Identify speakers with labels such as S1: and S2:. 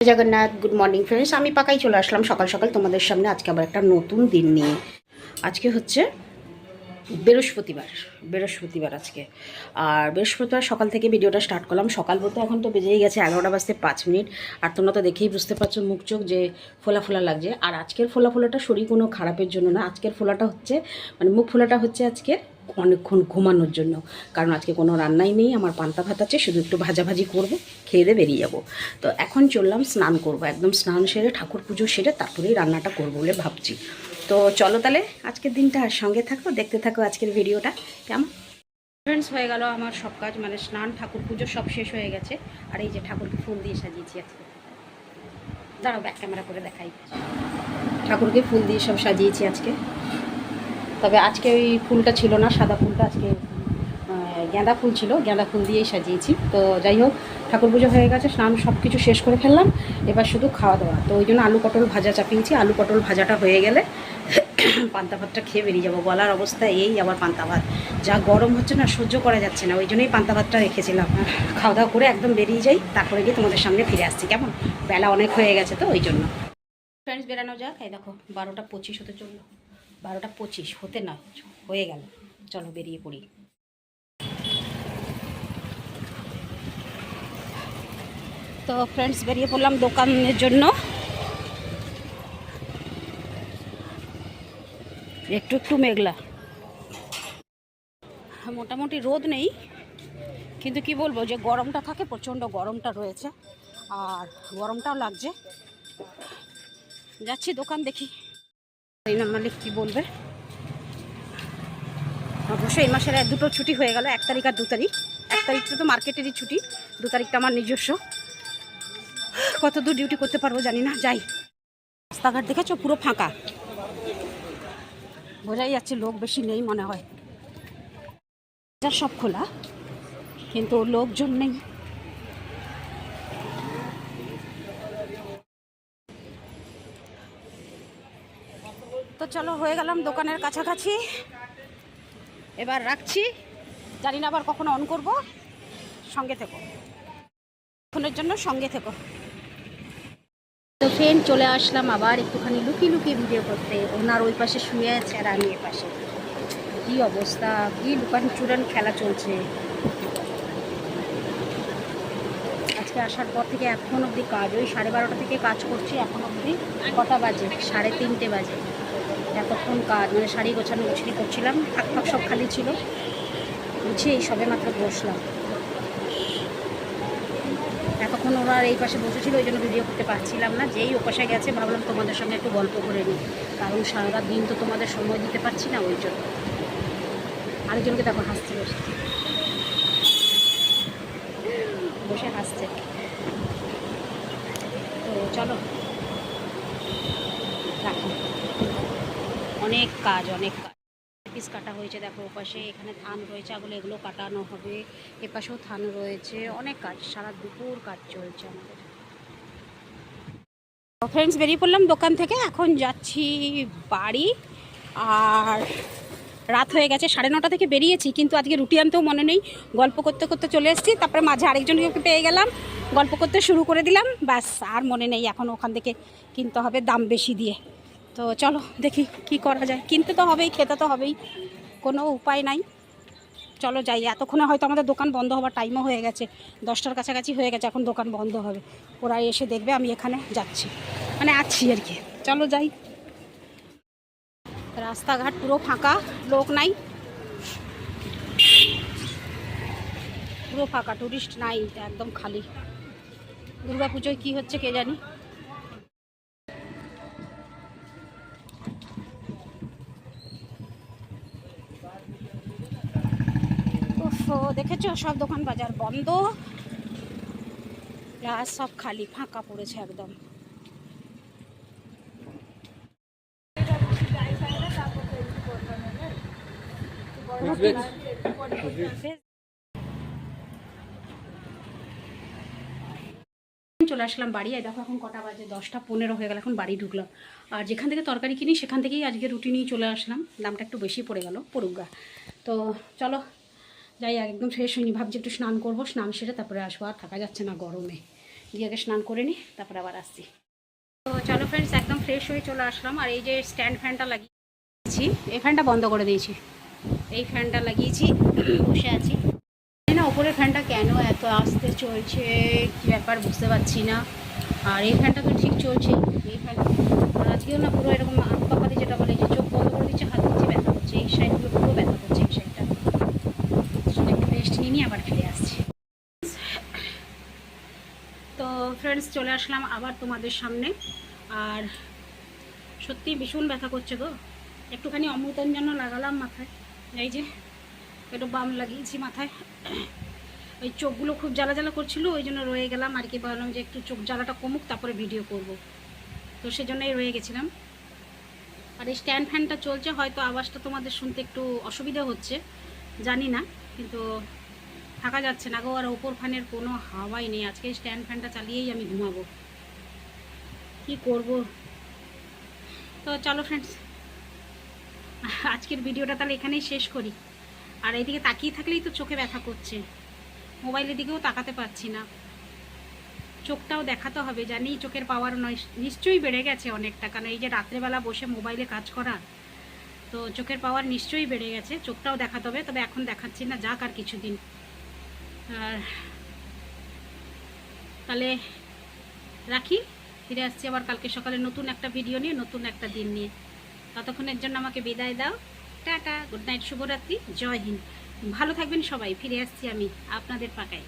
S1: Jagannath good morning friends আমি পাকাই চলে আসলাম সকাল সকাল তোমাদের সামনে। আজকে আবার একটা নতুন দিন নিয়ে। আজকে হচ্ছে বৃহস্পতিবার বৃহস্পতিবার আজকে। আর বৃহস্পতিবার সকাল থেকে ভিডিওটা স্টার্ট করলাম। সকাল বলতে এখন তো বেজেই গেছে এগারোটা বাজতে পাঁচ মিনিট। আর তোমরা তো দেখেই বুঝতে পারছ মুখ চোখ যে ফোলা ফোলা লাগছে। আর আজকের ফোলা ফোলাটা শরীর কোনো খারাপের জন্য না। আজকের ফোলাটা হচ্ছে মানে মুখ ফোলাটা হচ্ছে আজকের অনেকক্ষণ ঘুমানোর জন্য। কারণ আজকে কোনো রান্নাই নেই, আমার পান্তা ভাত আছে, শুধু একটু ভাজাভাজি করব, খেয়ে দিয়ে বেরিয়ে যাব। তো এখন চললাম স্নান করব, একদম স্নান সেরে ঠাকুর পুজো সেরে তারপরেই রান্নাটা করব বলে ভাবছি। তো চলো তাহলে আজকের দিনটা সঙ্গে থাকো, দেখতে থাকো আজকের ভিডিওটা, কেমন? ফ্রেন্ডস হয়ে গেল আমার সব কাজ মানে স্নান, ঠাকুর পুজো সব শেষ হয়ে গেছে। আর এই যে ঠাকুরকে ফুল দিয়ে সাজিয়েছি আজকে। দাঁড়াও ব্যাক ক্যামেরা করে দেখাই। ঠাকুরকে ফুল দিয়ে সব সাজিয়েছি আজকে। তবে আজকে ওই ফুলটা ছিল না, সাদা ফুলটা আজকে গাঁদা ফুল ছিল, গাঁদা ফুল দিয়েই সাজিয়েছি। তো যাই হোক, ঠাকুর পুজো হয়ে গেছে, স্নান সব কিছু শেষ করে ফেললাম, এবার শুধু খাওয়া দাওয়া। তো ওই জন্য আলু পটল ভাজা চাপিয়েছি, আলু পটল ভাজাটা হয়ে গেলে পান্তা ভাতটা খেয়ে বেরিয়ে যাব। গলার অবস্থা এই আবার পান্তা ভাত। যা গরম হচ্ছে না, সহ্য করা যাচ্ছে না, ওই জন্যই পান্তা ভাতটা রেখেছিলাম। খাওয়া দাওয়া করে একদম বেরিয়ে যাই, তারপরে গিয়ে তোমাদের সামনে ফিরে আসছি। কেমন? বেলা অনেক হয়ে গেছে তো, ওই জন্য। ফ্রেন্ডস বেরানো যাক। এই দেখো, বারোটা পঁচিশ হতে চলল। বারোটা পঁচিশ, হতে না, হয়ে গেল। চলো বেরিয়ে পড়ি। তো ফ্রেন্ডস বেরিয়ে পড়লাম দোকানের জন্য। একটু একটু মেঘলা। মোটামুটি রোদ নেই, কিন্তু কি বলব যে গরমটা থাকে, প্রচণ্ড গরমটা রয়েছে। আর গরমটাও লাগছে। যাচ্ছি দোকান দেখি। এই কী বলবে? অবশ্যই এই মাসের দুটো ছুটি হয়ে গেল, এক তারিখ আর দু তারিখ। এক তারিখটা তো মার্কেটেরই ছুটি, দু তারিখটা আমার নিজস্ব। কত দূর ডিউটি করতে পারব জানি না, যাই। রাস্তাঘাট দেখেছ? পুরো ফাঁকা। বোঝাই যাচ্ছে লোক বেশি নেই মনে হয়। সব খোলা, কিন্তু লোকজন নেই। তো চলো, হয়ে গেলাম দোকানের কাছাকাছি। এবার রাখছি। জানি না আবার কখন অন করব। সঙ্গে থেকো। ফোনের জন্য সঙ্গে থেকো। তো ফ্রেন্ড চলে আসলাম আবার একটুখানি লুকিয়ে লুকিয়ে ভিডিও করতে। ওনার ওই পাশে শুয়ে আছে আর আমি এ পাশে। কী অবস্থা? কী লুকান চুরান খেলা চলছে? আজকে আসার পর থেকে এখন অবধি কাজ, ওই সাড়ে বারোটা থেকে কাজ করছি, এখন অবধি কটা বাজে? সাড়ে তিনটে বাজে। এতক্ষণ কাজ মানে শাড়ি গোছানো গুছড়ি করছিলাম থাক থাক সব খালি ছিল। বুঝি এই সবে মাত্র বসলাম। এতক্ষণ ওরা এই পাশে বসেছিল, ওই জন্য ভিডিও করতে পারছিলাম না। যেই ও পাশে গেছে, ভাবলাম তোমাদের সঙ্গে একটু গল্প করে নিই। কারণ সারা দিন তো তোমাদের সময় দিতে পারছি না ওই জন্য। আরেকজনকে দেখো হাসতে বসে বসে হাসছে। তো চলো, রাখি। অনেক কাজ অনেক কাজ। পিস কাটা হয়েছে, দেখো ওপাশে এখানে ধান রয়েছে আগুলো এগুলো কাটানো হবে। এপাশেও ধান রয়েছে, অনেক কাজ, সারা দুপুর কাজ চলছে আমাদের। ফ্রেন্ডস বেরিয়ে পড়লাম দোকান থেকে, এখন যাচ্ছি বাড়ি। আর রাত হয়ে গেছে, সাড়ে নটা থেকে বেরিয়েছি, কিন্তু আজকে রুটি আনতেও মনে নেই। গল্প করতে করতে চলে এসেছি, তারপরে মাঝে আরেকজনকে পেয়ে গেলাম। গল্প করতে শুরু করে দিলাম, ব্যাস, আর মনে নেই, এখন ওখান থেকে কিনতে হবে দাম বেশি দিয়ে। তো চলো দেখি কি করা যায়। কিনতে তো হবেই, খেতে তো হবেই, কোনো উপায় নাই। চলো যাই, এতক্ষণে হয়তো আমাদের দোকান বন্ধ হওয়ার টাইমও হয়ে গেছে। দশটার কাছাকাছি হয়ে গেছে, এখন দোকান বন্ধ হবে। ওরা এসে দেখবে, আমি এখানে যাচ্ছি। মানে আছি আর কি। চলো যাই। রাস্তাঘাট পুরো ফাঁকা, লোক নাই। পুরো ফাঁকা টুরিস্ট নাই, একদম খালি। দুর্গা পুজোয় কী হচ্ছে কে জানি? উফ, দেখেছ সব দোকান বাজার বন্ধ। প্লাস সব খালি ফাঁকা পড়েছে একদম। চলে আসলাম বাড়ি দেখো এখন কটা বাজে দশটা পনেরো হয়ে গেল এখন বাড়ি ঢুকলাম। আর যেখান থেকে তরকারি কিনি সেখান থেকেই আজকে রুটি নিয়ে চলে আসলাম। দামটা একটু বেশি পড়ে গেল পড়ুগা তো চলো যাই, একদম ফ্রেশ হয়নি। ভাবছি একটু স্নান করব। স্নান সেরে তারপরে আসব। আর থাকা যাচ্ছে না গরমে। দিয়ে আগে স্নান করে নিই তারপরে আবার আসছি। তো চলো ফ্রেন্ডস একদম ফ্রেশ হয়ে চলে আসলাম। আর এই যে স্ট্যান্ড ফ্যানটা লাগিয়েছি এই ফ্যানটা বন্ধ করে দিয়েছি। এই ফ্যানটা লাগিয়েছি, বসে আছি। না ওপরের ফ্যানটা কেন এত আস্তে চলছে? কী ব্যাপার, বুঝতে পারছি না। আর এই ফ্যানটা তো ঠিক চলছে। এই ফ্যান আজকেও না পুরো এরকম হাত পাকাতে যেটা বলে যে চোখ বন্ধ করে দিচ্ছে, হাত দিচ্ছে ব্যথা করছে, এই সাইডগুলো পুরো ব্যথা করছে, এই সাইডটা নিয়ে আবার ফিরে আসছি তো ফ্রেন্ডস চলে আসলাম আবার তোমাদের সামনে। আর সত্যি ভীষণ ব্যথা করছে গো। একটুখানি অমৃতাঞ্জন লাগালাম মাথায়। এই যে, একটু বাম লাগিয়েছি মাথায়। ওই চোখগুলো খুব জ্বালা জ্বালা করছিল, ওই জন্য রয়ে গেলাম। আর কি ভাবলাম যে একটু চোখ জ্বালাটা কমুক, তারপরে ভিডিও করব। তো সেজন্যই রয়ে গেছিলাম। আর এই স্ট্যান্ড ফ্যানটা চলছে, হয়তো আওয়াজটা তোমাদের শুনতে একটু অসুবিধা হচ্ছে, জানি না। কিন্তু থাকা যাচ্ছে না গো, আর ওপর ফ্যানের কোনো হাওয়াই নেই। আজকে স্ট্যান্ড ফ্যানটা চালিয়েই আমি ঘুমাবো। কি করব? তো চলো ফ্রেন্ডস আজকের ভিডিওটা তাহলে এখানেই শেষ করি। আর এইদিকে তাকিয়ে থাকলেই তো চোখে ব্যথা করছে। মোবাইলের দিকেও তাকাতে পারছি না। চোখটাও দেখাতে হবে, জানি চোখের পাওয়ার নিশ্চয়ই বেড়ে গেছে অনেকটা। কারণ এই যে রাত্রেবেলা বসে মোবাইলে কাজ করা, তো চোখের পাওয়ার নিশ্চয়ই বেড়ে গেছে। চোখটাও দেখাতে হবে, তবে এখন দেখাচ্ছি না, যাক আর কিছুদিন। আর তাহলে রাখি, ফিরে আসছি আবার কালকে সকালে নতুন একটা ভিডিও নিয়ে, নতুন একটা দিন নিয়ে। ততক্ষণের জন্য আমাকে বিদায় দাও। টাটা গুড নাইট শুভরাত্রি, জয় হিন্দ। ভালো থাকবেন সবাই, ফিরে আসছি আমি আপনাদের পাকায়।